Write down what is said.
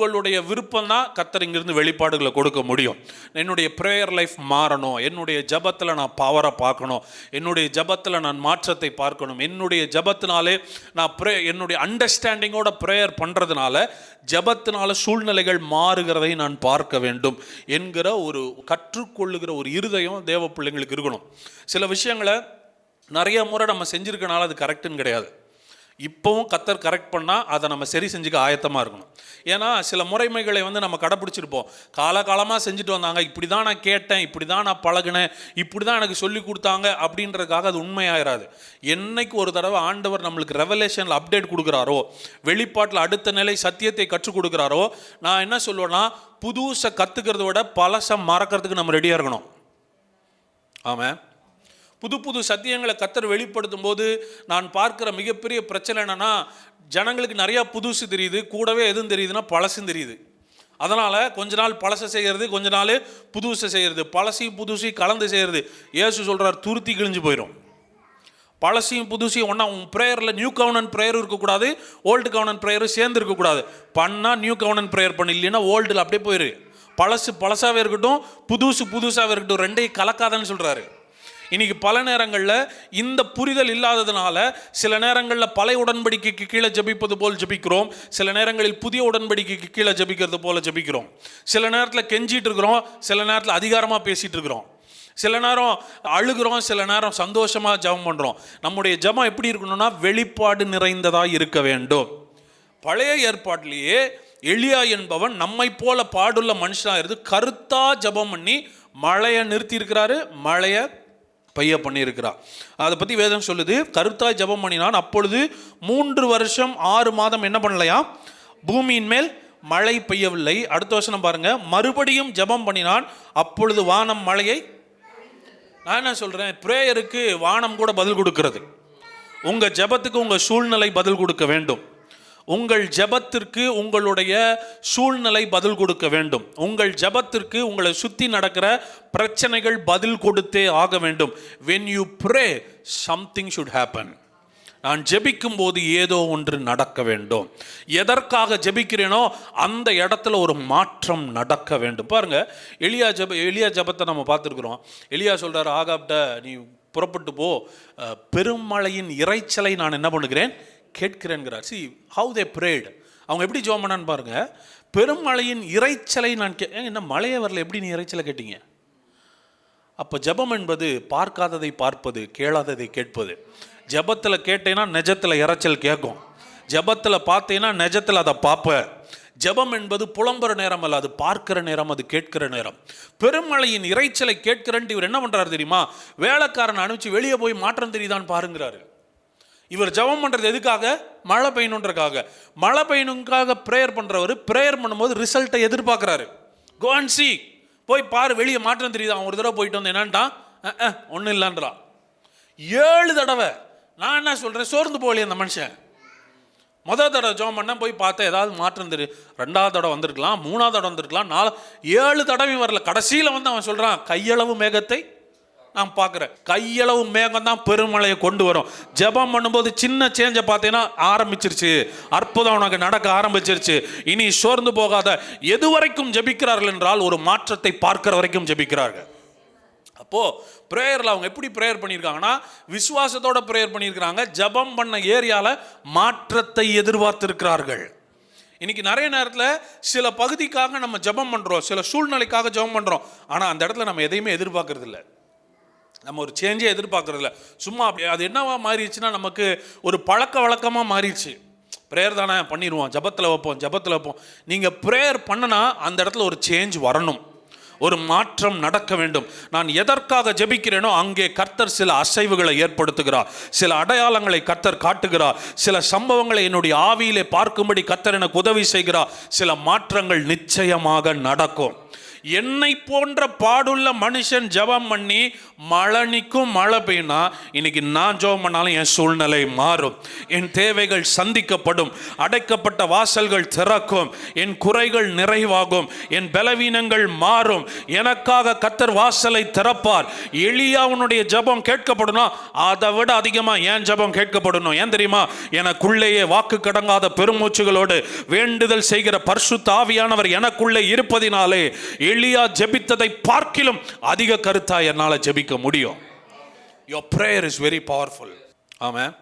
உங்களுடைய விருப்பம் தான் கத்தர் இங்கிருந்து வெளிப்பாடுகளை கொடுக்க முடியும். என்னுடைய ப்ரேயர் லைஃப் மாறணும். என்னுடைய ஜபத்தில் நான் பவரை பார்க்கணும். என்னுடைய ஜபத்தில் நான் மாற்றத்தை பார்க்கணும். என்னுடைய ஜபத்தினாலே நான் ப்ரே என்னுடைய அண்டர்ஸ்டாண்டிங்கோட ப்ரேயர் பண்ணுறதுனால ஜபத்தினால சூழ்நிலைகள் மாறுகிறதை நான் பார்க்க வேண்டும் என்கிற ஒரு கற்றுக்கொள்ளுகிற ஒரு இருதயம் தேவ பிள்ளைங்களுக்கு இருக்கணும். சில விஷயங்களை நிறைய முறை நம்ம செஞ்சுருக்கனால அது கரெக்டுன்னு கிடையாது. இப்போவும் கத்தர் கரெக்ட் பண்ணால் அதை நம்ம சரி செஞ்சுக்க ஆயத்தமாக இருக்கணும். ஏன்னா சில முறைமைகளை வந்து நம்ம கடைப்பிடிச்சிருப்போம் காலகாலமாக செஞ்சுட்டு வந்தாங்க இப்படி தான் நான் கேட்டேன் இப்படி தான் நான் பழகினேன் இப்படி தான் எனக்கு சொல்லி கொடுத்தாங்க அப்படின்றதுக்காக அது உண்மையாயிராது. என்னைக்கு ஒரு தடவை ஆண்டவர் நம்மளுக்கு ரெவலேஷனில் அப்டேட் கொடுக்குறாரோ வெளிப்பாட்டில் அடுத்த நிலை சத்தியத்தை கற்றுக் கொடுக்குறாரோ நான் என்ன சொல்லுவேன்னா புதுசை கற்றுக்கிறத விட பழசை மறக்கிறதுக்கு நம்ம ரெடியாக இருக்கணும். ஆமாம் புது புது சத்தியங்களை கத்தர் வெளிப்படுத்தும் போது நான் பார்க்குற மிகப்பெரிய பிரச்சனை என்னென்னா ஜனங்களுக்கு நிறையா புதுசு தெரியுது கூடவே எதுவும் தெரியுதுன்னா பழசும் தெரியுது. அதனால் கொஞ்ச நாள் பழசை செய்கிறது கொஞ்ச நாள் புதுசை செய்கிறது பழசையும் புதுசையும் கலந்து செய்கிறது ஏசு சொல்கிறார் துருத்தி கிழிஞ்சு போயிடும் பழசையும் புதுசையும் ஒன்றா உன் ப்ரேயரில் நியூ கவுனன் ப்ரேயரும் இருக்கக்கூடாது ஓல்டு கவுனன் ப்ரேயரும் சேர்ந்து இருக்கக்கூடாது. பண்ணால் நியூ கவுனன் ப்ரேயர் பண்ணு இல்லைன்னா ஓல்டில் அப்படியே போயிரு. பழசு பழசாகவே இருக்கட்டும் புதுசு புதுசாகவே இருக்கட்டும் ரெண்டையும் கலக்காதன்னு சொல்கிறாரு இன்னைக்கு பல நேரங்களில் இந்த புரிதல் இல்லாததுனால சில நேரங்களில் பழைய உடன்படிக்கைக்கு கீழே ஜபிப்பது போல் ஜபிக்கிறோம். சில நேரங்களில் புதிய உடன்படிக்கைக்கு கீழே ஜபிக்கிறது போல ஜபிக்கிறோம். சில நேரத்தில் கெஞ்சிட்டு இருக்கிறோம் சில நேரத்தில் அதிகாரமாக பேசிட்டு இருக்கிறோம். சில நேரம் அழுகிறோம் சில நேரம் சந்தோஷமாக ஜெபம் பண்ணுறோம் நம்முடைய ஜெபம் எப்படி இருக்கணும்னா வெளிப்பாடு நிறைந்ததாக இருக்க வேண்டும். பழைய ஏற்பாட்டிலேயே எளியா என்பவன் நம்மை போல பாடுள்ள மனுஷனாக இருந்து கருத்தாக ஜெபம் பண்ணி மழையை நிறுத்தி இருக்கிறாரு மழையை பைய பண்ணியிருக்கிறா. அதை பற்றி வேதம் சொல்லுது கருத்தாய் ஜெபம் பண்ணினான் அப்பொழுது மூன்று வருஷம் ஆறு மாதம் என்ன பண்ணலையா? பூமியின் மேல் மழை பெய்யவில்லை. அடுத்த வருஷம் பாருங்க மறுபடியும் ஜெபம் பண்ணினான் அப்பொழுது வானம் மழையை நான் என்ன சொல்கிறேன் ப்ரேயருக்கு வானம் கூட பதில் கொடுக்கிறது. உங்கள் ஜெபத்துக்கு உங்கள் சூழ்நிலை பதில் கொடுக்க வேண்டும். உங்கள் ஜெபத்திற்கு உங்களுடைய சூழ்நிலை பதில் கொடுக்க வேண்டும். உங்கள் ஜெபத்திற்கு உங்களை சுற்றி நடக்கிற பிரச்சனைகள் பதில் கொடுத்தே ஆக வேண்டும். When you pray something should happen நான் ஜெபிக்கும் போது ஏதோ ஒன்று நடக்க வேண்டும். எதற்காக ஜெபிக்கிறேனோ அந்த இடத்துல ஒரு மாற்றம் நடக்க வேண்டும். பாருங்க எளியா ஜெப எளியா ஜெபத்தை நம்ம பார்த்துருக்குறோம். எளியா சொல்கிறார் ஆகாப்ட நீ புறப்பட்டு போ. பெருமழையின் இரைச்சலை நான் என்ன பண்ணுகிறேன்? கேட்கிறேன்கிறார். See how they prayed. அவங்க எப்படி ஜோம் பண்ணான்னு பாருங்க. பெருமழையின் இரைச்சலை நான் கே என்ன மழையே வரல. எப்படி நீ இரைச்சலை கேட்டீங்க? அப்போ ஜெபம் என்பது பார்க்காததை பார்ப்பது கேளாததை கேட்பது. ஜெபத்தில் கேட்டேன்னா நெஜத்தில் இரைச்சல் கேட்கும். ஜெபத்தில் பார்த்தேன்னா நெஜத்தில் அதை பார்ப்பேன் ஜெபம் என்பது புலம்புற நேரம் அல்ல அது பார்க்கிற நேரம் அது கேட்கிற நேரம். பெருமழையின் இரைச்சலை கேட்கிறன்ட்டு இவர் என்ன பண்ணுறாரு தெரியுமா? வேலைக்காரன் அனுப்பிச்சு வெளியே போய் மாற்றம் தெரியுதான்னு பாருங்கிறாரு. இவர் ஜெபம் பண்ணுறது எதுக்காக? மழை பெய்யணுன்றக்காக. மழை பெய்யணுக்காக ப்ரேயர் பண்ணுறவர் ப்ரேயர் பண்ணும்போது ரிசல்ட்டை எதிர்பார்க்குறாரு. கோ அண்ட் போய் பாரு வெளியே மாற்றம் தெரியுது? அவன் ஒரு தடவை போயிட்டு வந்து என்னன்ட்டான்? ஒன்றும் இல்லைன்றான். ஏழு தடவை. நான் என்ன சொல்கிறேன் சோர்ந்து போகலையே அந்த மனுஷன். முதல் தடவை ஜோம் பண்ண போய் பார்த்தா ஏதாவது மாற்றம் தெரியும் ரெண்டாவது தடவை வந்திருக்கலாம் மூணாவது தடவை வந்திருக்கலாம் நாலு ஏழு தடவையும் வரல. கடைசியில் வந்து அவன் சொல்கிறான் கையளவு மேகத்தை நான் பார்க்குறேன். கையளவு மேகம் தான் பெருமழையை கொண்டு வரும். ஜெபம் பண்ணும்போது சின்ன சேஞ்சை பார்த்தீங்கன்னா ஆரம்பிச்சிருச்சு. அற்புதம் உனக்கு நடக்க ஆரம்பிச்சிருச்சு. இனி சோர்ந்து போகாத. எது வரைக்கும் ஜெபிக்கிறார்கள் என்றால் ஒரு மாற்றத்தை பார்க்கிற வரைக்கும் ஜெபிக்கிறார்கள். அப்போ ப்ரேயரில் அவங்க எப்படி ப்ரேயர் பண்ணியிருக்காங்கன்னா விசுவாசத்தோட ப்ரேயர் பண்ணியிருக்கிறாங்க. ஜெபம் பண்ண ஏரியாவில் மாற்றத்தை எதிர்பார்த்திருக்கிறார்கள். இன்றைக்கி நிறைய நேரத்தில் சில பகுதிக்காக நம்ம ஜெபம் பண்ணுறோம் சில சூழ்நிலைக்காக ஜெபம் பண்ணுறோம் ஆனால் அந்த இடத்துல நம்ம எதையுமே எதிர்பார்க்கறதில்லை. நம்ம ஒரு சேஞ்சே எதிர்பார்க்குறதில்ல. சும்மா அப்படி அது என்னவா மாறிடுச்சுன்னா நமக்கு ஒரு பழக்க வழக்கமாக மாறிடுச்சு. ப்ரேயர் தானே பண்ணிடுவோம். ஜபத்தில் வைப்போம் ஜபத்தில் வைப்போம். நீங்கள் ப்ரேயர் பண்ணனா அந்த இடத்துல ஒரு சேஞ்ச் வரணும். ஒரு மாற்றம் நடக்க வேண்டும். நான் எதற்காக ஜெபிக்கிறேனோ அங்கே கர்த்தர் சில அசைவுகளை ஏற்படுத்துகிறார். சில அடையாளங்களை கர்த்தர் காட்டுகிறார். சில சம்பவங்களை என்னுடைய ஆவியிலே பார்க்கும்படி கர்த்தர் எனக்கு உதவி செய்கிறார். சில மாற்றங்கள் நிச்சயமாக நடக்கும். என்னை போன்ற பாடுள்ள மனுஷன் ஜெபம் பண்ணி மழனிக்கும் மழை பெய்யினா இன்னைக்கு நான் ஜெபம் பண்ணாலும் என் சூழ்நிலை மாறும். என் தேவைகள் சந்திக்கப்படும். அடைக்கப்பட்ட வாசல்கள் திறக்கும். என் குறைகள் நிறைவாகும். என் பலவீனங்கள் மாறும். எனக்காக கத்தர் வாசலை திறப்பார். எளியாவுனுடைய ஜெபம் கேட்கப்படணும் அதை விட அதிகமாக ஏன் ஜெபம் கேட்கப்படணும்? ஏன் தெரியுமா? எனக்குள்ளேயே வாக்கு கடங்காத பெருமூச்சுகளோடு வேண்டுதல் செய்கிற பர்சு தாவியானவர் எனக்குள்ளே இருப்பதினாலே எளியா ஜெபித்ததை பார்க்கிலும் அதிக கருத்தா என்னால் ஜெபிக்க முடியும். Your prayer is very powerful ஆமாம்